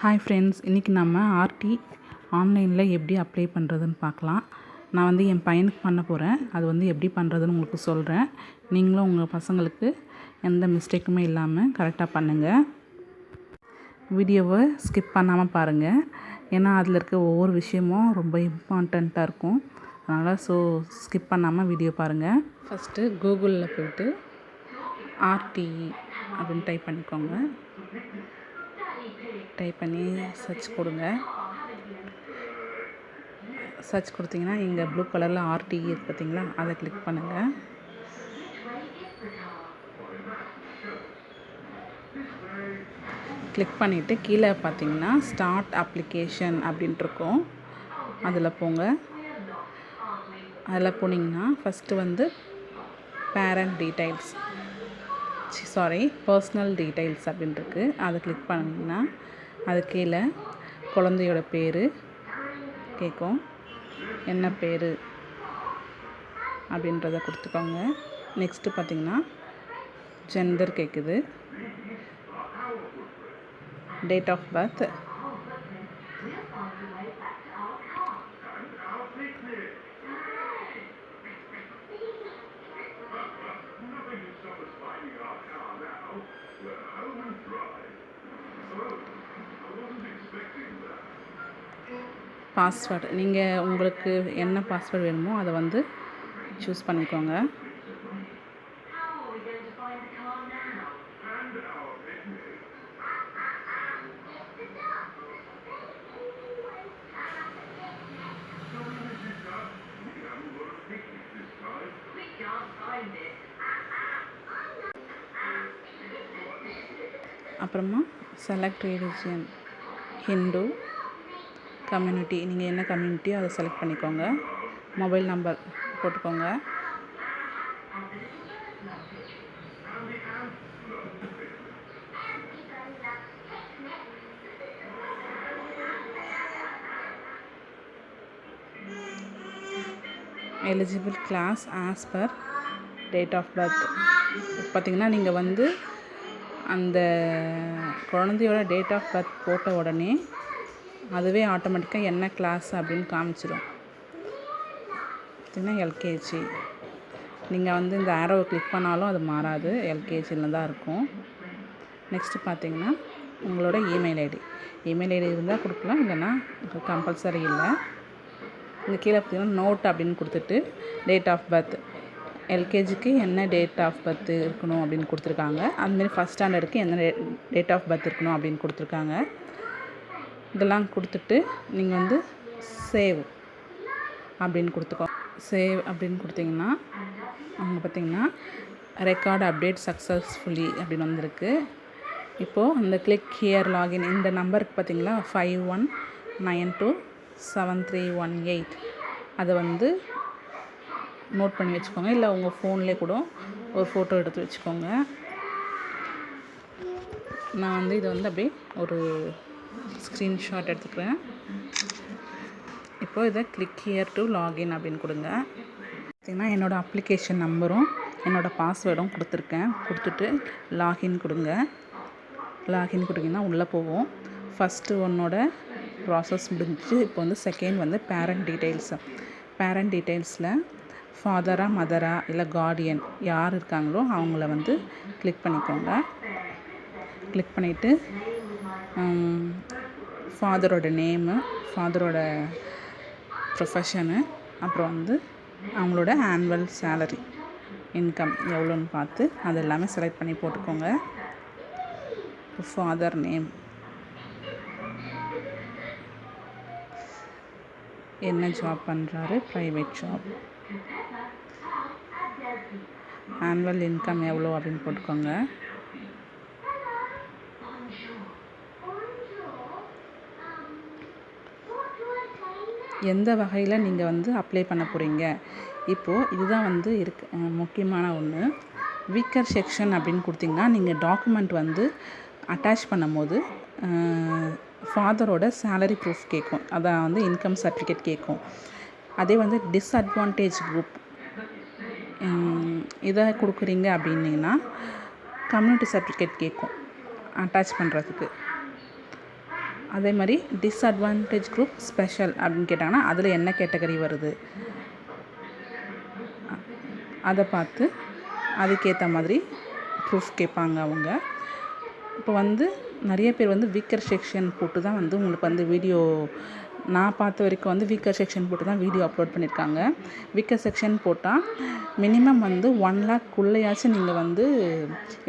Hi friends இன்றைக்கி நம்ம RT ஆன்லைனில் எப்படி அப்ளை பண்ணுறதுன்னு பார்க்கலாம். நான் வந்து என் பையனுக்கு பண்ண போகிறேன் அது வந்து எப்படி பண்ணுறதுன்னு உங்களுக்கு சொல்கிறேன் நீங்களும் உங்கள் பசங்களுக்கு எந்த மிஸ்டேக்குமே இல்லாமல் கரெக்டாக பண்ணுங்கள் வீடியோவை ஸ்கிப் பண்ணாமல் பாருங்கள் ஏன்னா அதில் இருக்க ஒவ்வொரு விஷயமும் ரொம்ப இம்பார்ட்டண்ட்டாக இருக்கும். அதனால் ஸோ ஸ்கிப் பண்ணாமல் வீடியோ பாருங்கள் ஃபஸ்ட்டு கூகுளில் போய்ட்டு ஆர்டி அப்படின்னு டைப் பண்ணிக்கோங்க. டைப் பண்ணி சர்ச் கொடுங்க. சர்ச் கொடுத்தீங்கன்னா இங்கே ப்ளூ கலரில் ஆர்டிஇ இருக்கு பார்த்தீங்களா அதை கிளிக் பண்ணுங்கள் கிளிக் பண்ணிவிட்டு கீழே பார்த்தீங்கன்னா ஸ்டார்ட் அப்ளிகேஷன் அப்படின்ட்டுருக்கோம் அதில் போங்க. அதில் போனீங்கன்னா ஃபஸ்ட்டு வந்து parent details sorry personal details அப்படின்னு இருக்குது அதை கிளிக் பண்ணிங்கன்னா அது கீழே குழந்தையோட பேர் கேட்கும் என்ன பேர் அப்படின்றத கொடுத்துக்கோங்க. நெக்ஸ்ட்டு பார்த்தீங்கன்னா ஜெண்டர் கேட்குது டேட் ஆஃப் பர்த் பாஸ்வேர்டு நீங்கள் உங்களுக்கு என்ன பாஸ்வேர்டு வேணுமோ அதை வந்து சூஸ் பண்ணிக்கோங்க. அப்புறமா செலக்ட் ரிலிஜியன் ஹிந்து கம்யூனிட்டி நீங்கள் என்ன கம்யூனிட்டியோ அதை செலக்ட் பண்ணிக்கோங்க. மொபைல் நம்பர் போட்டுக்கோங்க. Eligible class as per date of birth பார்த்தீங்கன்னா நீங்கள் வந்து அந்த குழந்தையோட டேட் ஆஃப் பர்த் போட்ட உடனே அதுவே ஆட்டோமேட்டிக்காக என்ன கிளாஸ் அப்படின்னு காமிச்சிடும் பார்த்தீங்கன்னா எல்கேஜி நீங்கள் வந்து இந்த ஆரோவை கிளிக் பண்ணாலும் அது மாறாது. எல்கேஜியில் தான் இருக்கும். நெக்ஸ்ட்டு பார்த்தீங்கன்னா உங்களோட இமெயில் ஐடி இமெயில் ஐடி இருந்தால் கொடுக்கலாம் இல்லைன்னா கம்பல்சரி இல்லை. இங்கே கீழே பார்த்தீங்கன்னா நோட் அப்படின்னு கொடுத்துட்டு டேட் ஆஃப் பர்த் எல்கேஜிக்கு என்ன டேட் ஆஃப் பர்த் இருக்கணும் அப்படின்னு கொடுத்துருக்காங்க. அதுமாரி ஃபஸ்ட் ஸ்டாண்டர்டுக்கு என்ன டேட் ஆஃப் பர்த் இருக்கணும் அப்படின்னு கொடுத்துருக்காங்க. இதெல்லாம் கொடுத்துட்டு நீங்கள் வந்து சேவ் அப்படின்னு கொடுத்துக்கோ. சேவ் அப்படின்னு கொடுத்தீங்கன்னா அங்கே பார்த்தீங்கன்னா ரெக்கார்டு அப்டேட் சக்ஸஸ்ஃபுல்லி அப்படின்னு வந்திருக்கு. இப்போது இந்த கிளிக் ஹியர் லாகின் இந்த நம்பருக்கு பார்த்தீங்களா five one nine two seven three one eight அதை வந்து நோட் பண்ணி வச்சுக்கோங்க. இல்லை உங்கள் ஃபோன்லேயே கூட ஒரு ஃபோட்டோ எடுத்து வச்சுக்கோங்க. நான் வந்து இதை வந்து அப்படியே ஒரு ஸ்க்ரீன்ஷாட் எடுத்துக்கிறேன். இப்போ இதை கிளிக் ஹியர் டு லாகின் அப்படின்னு கொடுங்க. பார்த்திங்கன்னா என்னோடய அப்ளிகேஷன் நம்பரும் என்னோடய பாஸ்வேர்டும் கொடுத்துருக்கேன். கொடுத்துட்டு லாகின் கொடுங்க. லாகின் கொடுங்கன்னா உள்ளே போவோம் ஃபஸ்ட்டு ஒன்னோட ப்ராசஸ் முடிஞ்சு இப்போ வந்து செகண்ட் வந்து பேரண்ட் டீட்டெயில்ஸு பேரண்ட் டீட்டெயில்ஸில் ஃபாதரா மதரா இல்லை கார்டியன் யார் இருக்காங்களோ அவங்கள வந்து கிளிக் பண்ணிக்கோங்க. கிளிக் பண்ணிவிட்டு um, ஃபாதரோட நேமு ஃபாதரோட ப்ரொஃபஷனு அப்புறம் வந்து அவங்களோட ஆனுவல் சேலரி இன்கம் எவ்வளோன்னு பார்த்து அது எல்லாமே செலக்ட் பண்ணி போட்டுக்கோங்க. ஃபாதர் நேம் என்ன ஜாப் பண்ணுறாரு ப்ரைவேட் ஜாப் ஆனுவல் இன்கம் எவ்வளோ அப்படின்னு போட்டுக்கோங்க. எந்த வகையில் நீங்கள் வந்து அப்ளை பண்ண போகிறீங்க இப்போது இதுதான் வந்து இருக்கு முக்கியமான ஒன்று வீக்கர் செக்ஷன் அப்படின்னு கொடுத்தீங்கன்னா நீங்கள் டாக்குமெண்ட் வந்து அட்டாச் பண்ணும்போது ஃபாதரோட சேலரி ப்ரூஃப் கேட்கும் அதான் வந்து இன்கம் சர்டிஃபிகேட் கேட்கும் அதே வந்து டிஸ்அட்வான்டேஜ் குரூப் இதை கொடுக்குறீங்க அப்படின்னிங்கன்னா கம்யூனிட்டி சர்டிஃபிகேட் கேட்கும் அட்டாச் பண்ணுறதுக்கு அதே மாதிரி டிஸ்அட்வான்டேஜ் குரூப் ஸ்பெஷல் அப்படின்னு கேட்டாங்கன்னா அதில் என்ன கேட்டகரி வருது? அதை பார்த்து அதுக்கேற்ற மாதிரி ப்ரூஃப் கேட்பாங்க அவங்க. இப்போ வந்து நிறைய பேர் வந்து வீக்கர் செக்ஷன் போட்டு தான் வந்து உங்களுக்கு வந்து வீடியோ நான் பார்த்த வரைக்கும் வந்து வீக்கர் செக்ஷன் போட்டு தான் வீடியோ அப்லோட் பண்ணியிருக்காங்க வீக்கர் செக்ஷன் போட்டால் மினிமம் வந்து ஒன் லேக்குள்ளேயாச்சும் நீங்கள் வந்து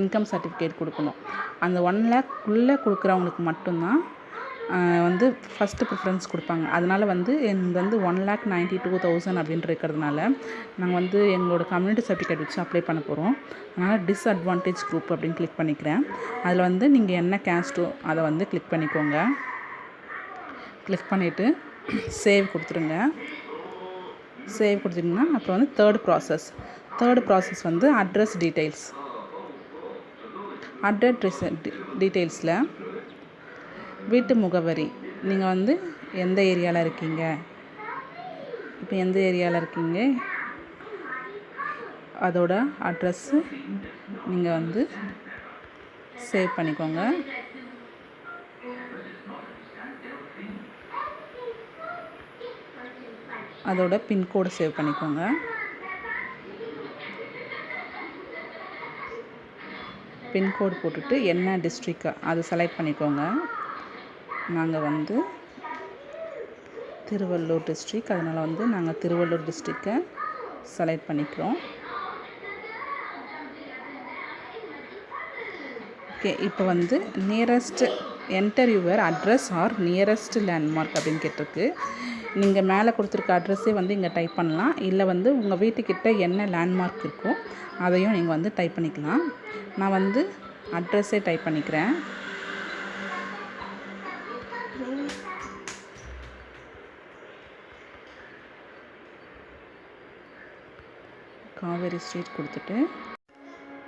இன்கம் சர்டிஃபிகேட் கொடுக்கணும். அந்த ஒன் லேக்குள்ளே கொடுக்குறவங்களுக்கு மட்டும்தான் வந்து ஃபஸ்ட்டு ப்ரிஃபரன்ஸ் கொடுப்பாங்க. அதனால் வந்து எங்களுக்கு வந்து one lakh ninety two thousand அப்படின்ட்டு இருக்கிறதுனால நாங்கள் வந்து எங்களோட கம்யூனிட்டி சர்டிஃபிகேட் வச்சு அப்ளை பண்ண போகிறோம் அதனால் டிஸ்அட்வான்டேஜ் குரூப் அப்படின்னு கிளிக் பண்ணிக்கிறேன். அதில் வந்து நீங்கள் என்ன கேஸ்ட்டோ அதை வந்து கிளிக் பண்ணிக்கோங்க. கிளிக் பண்ணிவிட்டு சேவ் கொடுத்துருங்க. சேவ் கொடுத்துட்டிங்கன்னா அப்புறம் வந்து தேர்ட் ப்ராசஸ் தேர்ட் ப்ராசஸ் வந்து அட்ரஸ் டீட்டெயில்ஸ் அட்ரஸ் டீட்டெயில்ஸில் வீட்டு முகவரி. நீங்கள் வந்து எந்த ஏரியாவில் இருக்கீங்க? இப்போ எந்த ஏரியாவில் இருக்கீங்க? அதோட அட்ரஸ்ஸு நீங்கள் வந்து சேவ் பண்ணிக்கோங்க. அதோட பின்கோடு சேவ் பண்ணிக்கோங்க. பின்கோடு போட்டுட்டு என்ன டிஸ்ட்ரிக்ட் அது செலக்ட் பண்ணிக்கோங்க. நாங்கள் வந்து திருவள்ளூர் டிஸ்ட்ரிக் அதனால் வந்து நாங்கள் திருவள்ளூர் டிஸ்ட்ரிக்கை செலக்ட் பண்ணிக்கிறோம். ஓகே இப்போ வந்து nearest enter your address or nearest landmark அப்படின்னு கேட்டிருக்கு. நீங்கள் மேலே கொடுத்துருக்க அட்ரஸே வந்து இங்கே டைப் பண்ணலாம். இல்லை வந்து உங்கள் வீட்டுக்கிட்ட என்ன லேண்ட்மார்க் இருக்கோ அதையும் நீங்கள் வந்து டைப் பண்ணிக்கலாம். நான் வந்து அட்ரஸே டைப் பண்ணிக்கிறேன். காவேரி ஸ்ட்ரீட் கொடுத்துட்டு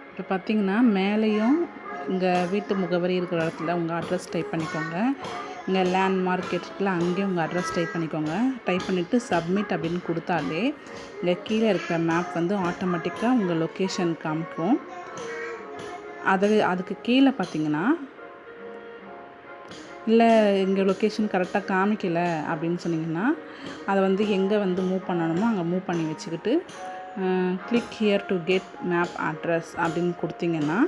இப்போ பார்த்தீங்கன்னா மேலேயும் இங்கே வீட்டு முகவரி இருக்கிற இடத்துல உங்கள் அட்ரஸ் டைப் பண்ணிக்கோங்க. இங்கே லேண்ட் மார்க்கெட் இருக்குல்ல அங்கேயும் உங்கள் அட்ரஸ் டைப் பண்ணிக்கோங்க. டைப் பண்ணிவிட்டு சப்மிட் அப்படின்னு கொடுத்தாலே இங்கே கீழே இருக்கிற மேப் வந்து ஆட்டோமேட்டிக்காக உங்கள் லொக்கேஷன் காமிக்கும். அது அதுக்கு கீழே பார்த்தீங்கன்னா இல்லை எங்கள் லொக்கேஷன் கரெக்டாக காமிக்கல அப்படின்னு சொன்னீங்கன்னா அதை வந்து எங்கே வந்து மூவ் பண்ணணுமோ அங்கே மூவ் பண்ணி வச்சுக்கிட்டு click here to get map address அப்படின்னு கொடுத்தீங்கன்னா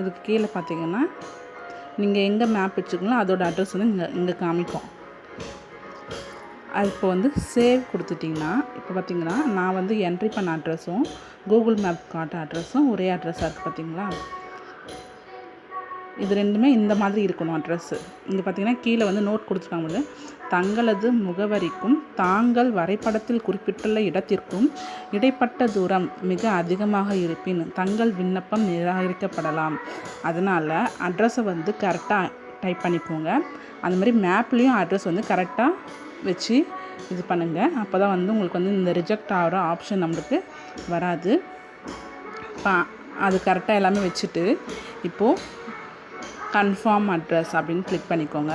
இதுக்கு கீழே பார்த்தீங்கன்னா நீங்கள் எங்கே மேப் வச்சுக்கீங்களோ அதோட அட்ரஸ் வந்து இங்கே இங்கே காமிக்கும். அது இப்போ வந்து சேவ் கொடுத்துட்டிங்கன்னா இப்போ பார்த்தீங்கன்னா நான் வந்து என்ட்ரி பண்ண அட்ரஸும் கூகுள் மேப் காட்ட அட்ரஸும் ஒரே அட்ரஸாக இருக்குது பார்த்தீங்களா? இது ரெண்டுமே இந்த மாதிரி இருக்கணும் அட்ரஸ்ஸு இங்கே பார்த்தீங்கன்னா கீழே வந்து நோட் கொடுத்துருக்காங்க தங்களது முகவரிக்கும் தாங்கள் வரைபடத்தில் குறிப்பிட்டுள்ள இடத்திற்கும் இடைப்பட்ட தூரம் மிக அதிகமாக இருப்பின் தங்கள் விண்ணப்பம் நிராகரிக்கப்படலாம். அதனால் அட்ரஸை வந்து கரெக்டாக டைப் பண்ணிக்கோங்க. அந்த மாதிரி மேப்லேயும் அட்ரஸ் வந்து கரெக்டாக வச்சு இது பண்ணுங்கள் அப்போ தான் வந்து உங்களுக்கு வந்து இந்த ரிஜெக்ட் ஆகிற ஆப்ஷன் நம்மளுக்கு வராது. பா அது கரெக்டாக எல்லாமே வச்சுட்டு இப்போது கன்ஃபார்ம் அட்ரஸ் அப்படின்னு கிளிக் பண்ணிக்கோங்க.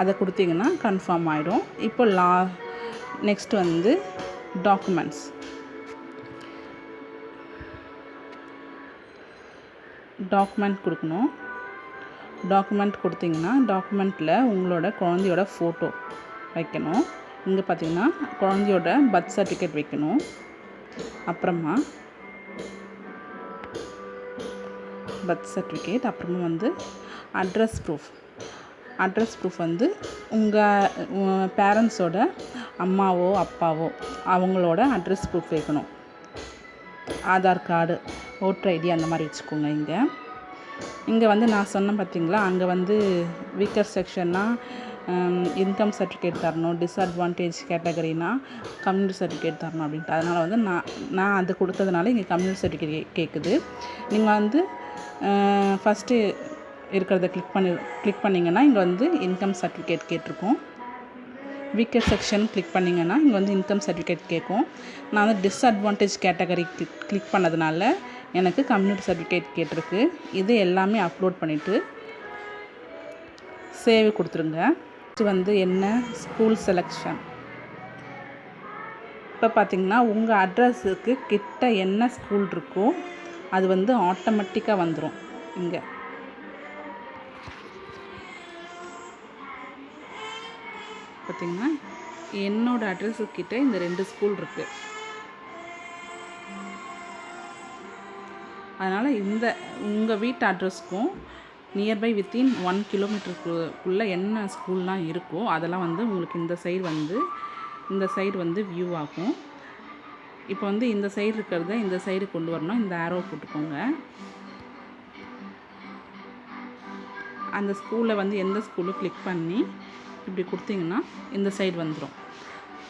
அதை கொடுத்தீங்கன்னா கன்ஃபார்ம் ஆகிடும் இப்போ லா நெக்ஸ்ட் வந்து டாக்குமெண்ட்ஸ் டாக்குமெண்ட் கொடுக்கணும். டாக்குமெண்ட் கொடுத்தீங்கன்னா டாக்குமெண்ட்டில் உங்களோட குழந்தையோட ஃபோட்டோ வைக்கணும். இங்கே பார்த்தீங்கன்னா குழந்தையோட பர்த் சர்டிஃபிகேட் வைக்கணும். அப்புறமா பர்த் சர்டிஃபிகேட் அப்புறமா வந்து அட்ரஸ் ப்ரூஃப் அட்ரஸ் ப்ரூஃப் வந்து உங்கள் பேரண்ட்ஸோட அம்மாவோ அப்பாவோ அவங்களோட அட்ரஸ் ப்ரூஃப் வைக்கணும். ஆதார் கார்டு ஓட்டர் ஐடி அந்த மாதிரி வச்சுக்கோங்க இங்கே. இங்கே வந்து நான் சொன்னேன் பார்த்தீங்களா அங்கே வந்து வீக்கர் செக்ஷன்னா இன்கம் சர்டிஃபிகேட் தரணும் டிஸ்அட்வான்டேஜ் கேட்டகரினா கம்யூனிட்டி சர்டிஃபிகேட் தரணும் அப்படின்ட்டு. அதனால் வந்து நான் நான் அது கொடுத்ததுனால இங்கே கம்யூனிட்டி சர்டிஃபிகேட் கேட்குது நீங்கள் வந்து ஃபஸ்ட்டு இருக்கிறத கிளிக் பண்ணி கிளிக் பண்ணிங்கன்னா இங்கே வந்து இன்கம் சர்டிஃபிகேட் கேட்டிருக்கோம். வீக்கர் செக்ஷன் கிளிக் பண்ணிங்கன்னா இங்கே வந்து இன்கம் சர்டிஃபிகேட் கேட்கும். நான் வந்து டிஸ்அட்வான்டேஜ் கேட்டகரி கிளிக் கிளிக் பண்ணதுனால எனக்கு கம்யூனிட்டி சர்டிஃபிகேட் கேட்டிருக்கு. இது எல்லாமே அப்லோட் பண்ணிவிட்டு சேவ் கொடுத்துருங்க. இது வந்து என்ன? ஸ்கூல் செலெக்ஷன் இப்போ பார்த்தீங்கன்னா உங்கள் அட்ரஸுக்கு கிட்ட என்ன ஸ்கூல் இருக்கோ அது வந்து ஆட்டோமேட்டிக்காக வந்துடும் இங்கே. பார்த்திங்கன்னா என்னோடய கிட்டே இந்த ரெண்டு ஸ்கூல் இருக்குது அதனால் இந்த உங்கள் வீட்டு அட்ரஸ்க்கும் நியர்பை வித்தின் ஒன் கிலோமீட்டருக்குள்ளே என்ன ஸ்கூல்லாம் இருக்கோ அதெல்லாம் வந்து உங்களுக்கு இந்த சைடு வந்து இந்த சைடு வந்து வியூ ஆகும். இப்போ வந்து இந்த சைடு இருக்கிறத இந்த சைடு கொண்டு வரணும். இந்த ஆரோ போட்டுக்கோங்க. அந்த ஸ்கூலில் வந்து எந்த ஸ்கூலும் கிளிக் பண்ணி இப்படி கொடுத்தீங்கன்னா இந்த சைடு வந்துடும்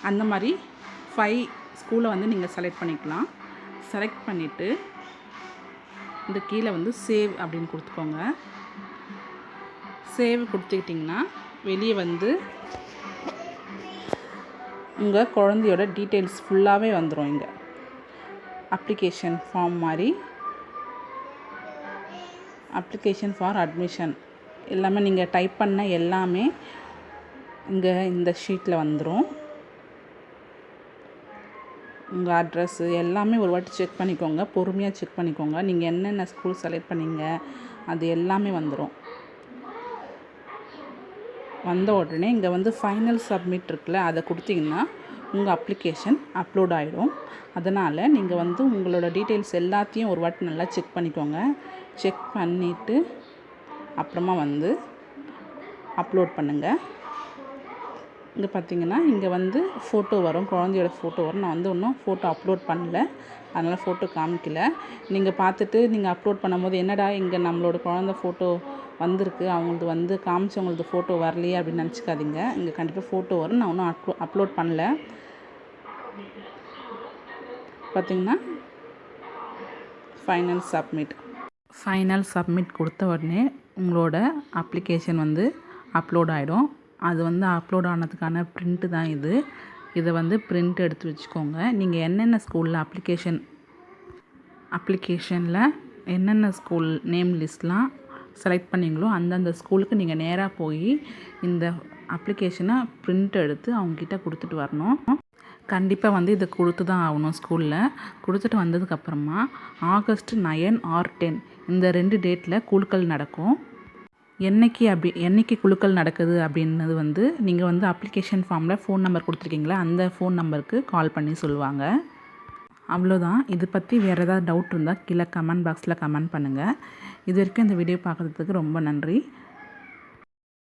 அந்த மாதிரி ஃபைவ் ஸ்கூலை வந்து நீங்கள் செலக்ட் பண்ணிக்கலாம். செலக்ட் பண்ணிவிட்டு இந்த கீழே வந்து சேவ் அப்படின்னு கொடுத்துக்கோங்க. சேவ் கொடுத்துக்கிட்டிங்கன்னா வெளியே வந்து உங்கள் குழந்தையோட டீட்டெயில்ஸ் ஃபுல்லாகவே வந்துடும் இங்கே. அப்ளிகேஷன் ஃபார்ம் மாதிரி. அப்ளிகேஷன் ஃபார் அட்மிஷன் எல்லாமே நீங்கள் டைப் பண்ண எல்லாமே இங்கே இந்த ஷீட்டில் வந்துடும் உங்கள் அட்ரஸ்ஸு எல்லாமே ஒரு வாட்டி செக் பண்ணிக்கோங்க. பொறுமையாக செக் பண்ணிக்கோங்க. நீங்கள் என்னென்ன ஸ்கூல் செலக்ட் பண்ணீங்க அது எல்லாமே வந்துடும் வந்த உடனே இங்கே வந்து ஃபைனல் சப்மிட் இருக்குல்ல அதை கொடுத்தீங்கன்னா உங்கள் அப்ளிகேஷன் அப்லோட் ஆகிடும் அதனால் நீங்கள் வந்து உங்களோட டீட்டெயில்ஸ் எல்லாத்தையும் ஒரு வாட்டி நல்லா செக் பண்ணிக்கோங்க. செக் பண்ணிவிட்டு அப்புறமா வந்து அப்லோட் பண்ணுங்கள் இங்கே பார்த்தீங்கன்னா இங்கே வந்து ஃபோட்டோ வரும். குழந்தையோட ஃபோட்டோ வரும். நான் வந்து இன்னும் ஃபோட்டோ அப்லோட் பண்ணல. அதனால் ஃபோட்டோ காமிக்கல. நீங்கள் பார்த்துட்டு நீங்கள் அப்லோட் பண்ணும்போது என்னடா இங்கே நம்மளோட குழந்த ஃபோட்டோ வந்திருக்கு? அவங்களது வந்து காமிச்சவங்களது ஃபோட்டோ வரலையே அப்படின்னு நினச்சிக்காதீங்க. இங்கே கண்டிப்பாக ஃபோட்டோ வரும். நான் இன்னும் அப்லோ அப்லோட் பண்ணல. பார்த்தீங்கன்னா ஃபைனல் சப்மிட் ஃபைனல் சப்மிட் கொடுத்த உடனே உங்களோட அப்ளிகேஷன் வந்து அப்லோட் ஆகிடும் அது வந்து அப்லோட் ஆனதுக்கான ப்ரிண்ட்டு தான் இது. இதை வந்து பிரிண்ட் எடுத்து வச்சுக்கோங்க. நீங்கள் என்னென்ன ஸ்கூலில் அப்ளிகேஷன் அப்ளிகேஷனில் என்னென்ன ஸ்கூல் நேம் லிஸ்ட்லாம் செலக்ட் பண்ணீங்களோ அந்தந்த ஸ்கூலுக்கு நீங்கள் நேராக போய் இந்த அப்ளிகேஷனை பிரிண்ட் எடுத்து அவங்கக்கிட்ட கொடுத்துட்டு வரணும். கண்டிப்பாக வந்து இதை கொடுத்து தான் ஆகணும் ஸ்கூலில் கொடுத்துட்டு வந்ததுக்கப்புறமா ஆகஸ்ட் நயன் ஆர் டென் இந்த ரெண்டு டேட்டில் குழுக்கள் நடக்கும். என்னைக்கு அப்படி என்னைக்கு குழுக்கள் நடக்குது அப்படின்னது வந்து நீங்கள் வந்து அப்ளிகேஷன் ஃபார்மில் ஃபோன் நம்பர் கொடுத்துருக்கீங்களா? அந்த ஃபோன் நம்பருக்கு கால் பண்ணி சொல்லுவாங்க. அவ்வளோதான் இது பற்றி வேறு ஏதாவது டவுட் இருந்தால் கீழே கமெண்ட் பாக்ஸில் கமெண்ட் பண்ணுங்கள் இது வரைக்கும் இந்த வீடியோ பார்க்குறதுக்கு ரொம்ப நன்றி.